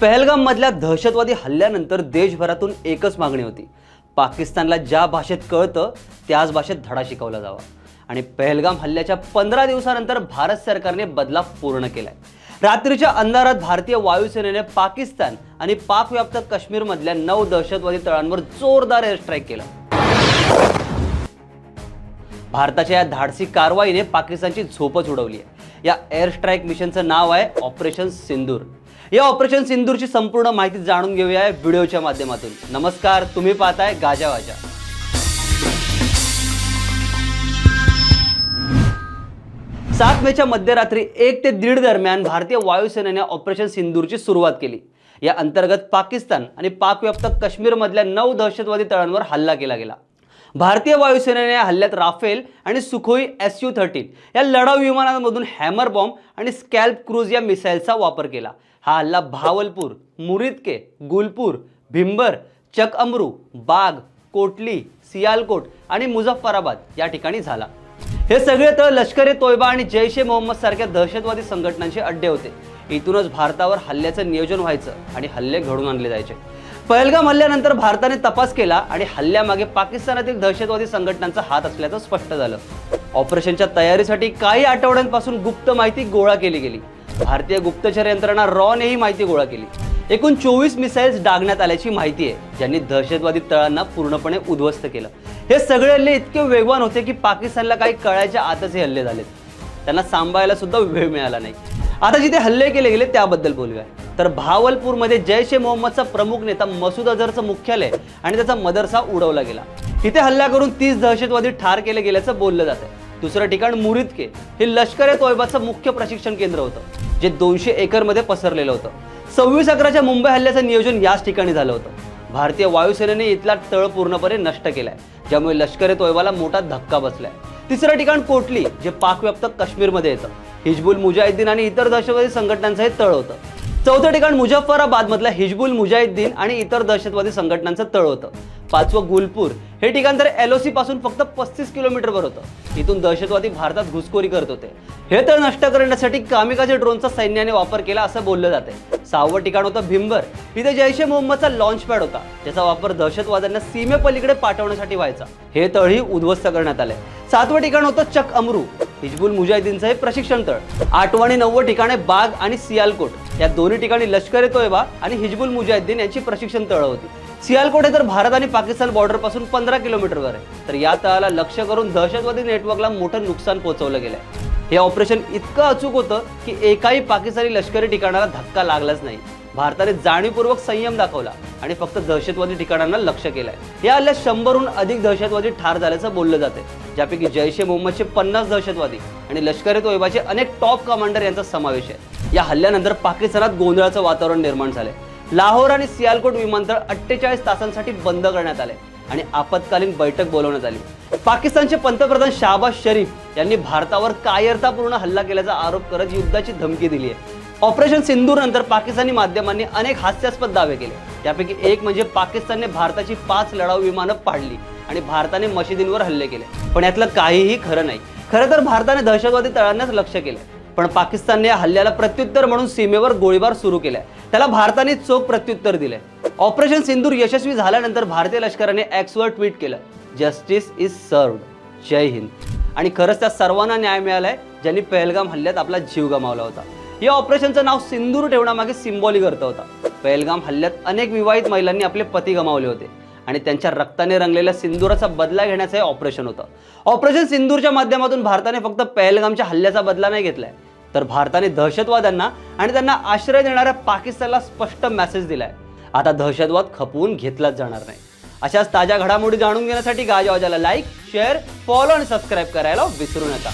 पहलगाम मधल्या दहशतवादी हल्ल्यानंतर देशभरातून एकच मागणी होती. पाकिस्तानला ज्या भाषेत कळतं त्याच भाषेत धडा शिकवला जावा. आणि पहलगाम हल्ल्याच्या पंधरा दिवसानंतर भारत सरकारने बदलाव पूर्ण केलाय. रात्रीच्या अंधारात भारतीय वायुसेनेने पाकिस्तान आणि पाकव्याप्त काश्मीरमधल्या नऊ दहशतवादी तळांवर जोरदार एअर स्ट्राईक केलं. भारताच्या या धाडसी कारवाईने पाकिस्तानची झोपच उडवली आहे. या एअर स्ट्राईक मिशनचं नाव आहे ऑपरेशन सिंदूर. या ऑपरेशन सिंदूरची संपूर्ण माहिती जाणून घेऊया व्हिडिओच्या माध्यमातून. नमस्कार तुम्ही पाहताय गाजा वाजा. सात मेच्या मध्यरात्री एक ते दीड दरम्यान भारतीय वायुसेनेने ऑपरेशन सिंदूरची सुरुवात केली. या अंतर्गत पाकिस्तान आणि पाकव्याप्त काश्मीरमधल्या नऊ दहशतवादी तळांवर हल्ला केला गेला. भारतीय वायुसेनेने या हल्ल्यात राफेल आणि सुखोई एस यू थर्टीन या लढाऊ विमानांमधून हॅमर बॉम्ब आणि स्कॅल्प क्रूज या मिसाईलचा वापर केला. हा हल्ला भावलपूर मुरिदके गुलपूर भिंबर चक अमरू बाग कोटली सियालकोट आणि मुझफ्फराबाद या ठिकाणी झाला. हे सगळे तळ लष्कर ए तोयबा आणि जैश ए मोहम्मद सारख्या दहशतवादी संघटनांचे अड्डे होते. इथूनच भारतावर हल्ल्याचं नियोजन व्हायचं आणि हल्ले घडून आणले जायचे. पहलगाम हल्ल्यानंतर भारताने तपास केला आणि हल्ल्यामागे पाकिस्तानातील दहशतवादी संघटनांचा हात असल्याचं स्पष्ट झालं. ऑपरेशनच्या तयारीसाठी काही आठवड्यांपासून गुप्त माहिती गोळा केली गेली. भारतीय गुप्तचर यंत्रणा रॉने ही माहिती गोळा केली. एकूण चोवीस मिसाईल्स डागण्यात आल्याची माहिती आहे ज्यांनी दहशतवादी तळांना पूर्णपणे उद्ध्वस्त केलं. हे सगळे हल्ले इतके वेगवान होते की पाकिस्तानला काही कळायच्या आतच हे हल्ले झालेत. त्यांना सांभाळायला सुद्धा वेळ मिळाला नाही. आता जिथे हल्ले केले गेले त्याबद्दल बोलूया. तर भावलपूरमध्ये जैश ए मोहम्मदचा प्रमुख नेता मसूद अझरचं मुख्यालय आणि त्याचा मदरसा उडवला गेला. तिथे हल्ला करून तीस दहशतवादी ठार केले गेल्याचं बोललं जात आहे दुसरं ठिकाण मुरिदके हे लष्कर ए तोयबाचं मुख्य प्रशिक्षण केंद्र होतं जे दोनशे एकरमध्ये पसरलेलं होतं. सव्वीस अकराच्या मुंबई हल्ल्याचं नियोजन याच ठिकाणी झालं होतं. भारतीय वायुसेनेने इथला तळ पूर्णपणे नष्ट केलाय ज्यामुळे लष्कर ए तोयबाला मोठा धक्का बसलाय. तिसरं ठिकाण कोटली जे पाकव्याप्त काश्मीरमध्ये येतं. हिजबुल मुजाहिद्दीन आणि इतर दहशतवादी संघटनांचं हे तळ होतं. चौथं ठिकाण मुजफ्फराबादमधल्या हिजबुल मुजाहिद्दीन आणि इतर दहशतवादी संघटनांचं तळ होतं. पाचवं गुलपूर हे ठिकाण तर एलओसी पासून फक्त पस्तीस किलोमीटरवर होतं. इथून दहशतवादी भारतात घुसखोरी करत होते. हे तळ नष्ट करण्यासाठी कामिकाचे ड्रोनचा सैन्याने वापर केला असं बोललं जाते सहावं ठिकाण होतं भिंबर. इथे जैश ए मोहम्मदचा लॉन्च पॅड होता ज्याचा वापर दहशतवाद्यांना सीमेपलीकडे पाठवण्यासाठी व्हायचा. हे तळही उद्ध्वस्त करण्यात आले सातवं ठिकाण होतं चक अमरू. हिजबुल मुजाहिदीनचं हे प्रशिक्षण तळ. आठवं आणि नववं ठिकाण आहे बाग आणि सियालकोट. या दोन्ही ठिकाणी लष्कर येतोय बा आणि हिजबुल मुजाहिद्दीन यांची प्रशिक्षण तळं होती. सियालकोट हे तर भारत आणि पाकिस्तान बॉर्डरपासून पंधरा किलोमीटरवर आहे. तर या तळाला लक्ष करून दहशतवादी नेटवर्कला मोठं नुकसान पोहोचवलं गेलंय. हे ऑपरेशन इतकं अचूक होतं की एकाही पाकिस्तानी लष्करी ठिकाणाला धक्का लागलाच नाही. भारताने जाणीवपूर्वक संयम दाखवला आणि फक्त दहशतवादी ठिकाणांना लक्ष केलंय. या हल्ल्यात शंभरहून अधिक दहशतवादी ठार झाल्याचं बोललं जाते ज्यापैकी जैश ए मोहम्मदचे पन्नास दहशतवादी आणि लष्कर ए तोयबाचे अनेक टॉप कमांडर यांचा समावेश आहे. या हल्ल्यानंतर पाकिस्तानात गोंधळाचं वातावरण निर्माण झालंय. लाहोर आणि सियालकोट विमानतळ अठ्ठेचाळीस तासांसाठी बंद करण्यात आले आणि आपत्कालीन बैठक बोलवण्यात आली. पाकिस्तानचे पंतप्रधान शाहबाज शरीफ यांनी भारतावर कायरतापूर्ण हल्ला केल्याचा आरोप करत युद्धाची धमकी दिली आहे ऑपरेशन सिंधूर नंतर पाकिस्तानी माध्यमांनी अनेक हास्यास्पद दावे केले. त्यापैकी एक म्हणजे पाकिस्तानने भारताची पाच लढाऊ विमानं पाडली आणि भारताने मशिदींवर हल्ले केले. पण यातलं काहीही खरं नाही. खरं तर भारताने दहशतवादी तळांनाच लक्ष केलं पण पाकिस्तानने या हल्ल्याला प्रत्युत्तर म्हणून सीमेवर गोळीबार सुरू केलाय. त्याला भारताने चोख प्रत्युत्तर दिले ऑपरेशन सिंदूर यशस्वी झाल्यानंतर भारतीय लष्कराने ॲक्सवर ट्विट केलं. Justice is served. जय हिंद. आणि खरंच त्या सर्वांना न्याय मिळालाय ज्यांनी पहलगाम हल्ल्यात आपला जीव गमावला होता. या ऑपरेशनचं नाव सिंदूर ठेवण्यामागे सिम्बॉलिक अर्थ होता. पहलगाम हल्ल्यात अनेक विवाहित महिलांनी आपले पती गमावले होते आणि त्यांच्या रक्ताने रंगलेल्या सिंदुराचा बदला घेण्याचं हे ऑपरेशन होतं. ऑपरेशन सिंदूरच्या माध्यमातून भारताने फक्त पहलगामच्या हल्ल्याचा बदला नाही घेतलाय. तर भारताने दहशतवाद्यांना आणि त्यांना आश्रय देणाऱ्या पाकिस्तानला स्पष्ट मेसेज दिलाय. आता दहशतवाद खपवून घेतलाच जाणार नाही. अशाच ताज्या घडामोडी जाणून घेण्यासाठी गाजावाजाला लाईक शेअर फॉलो आणि सबस्क्राईब करायला विसरू नका.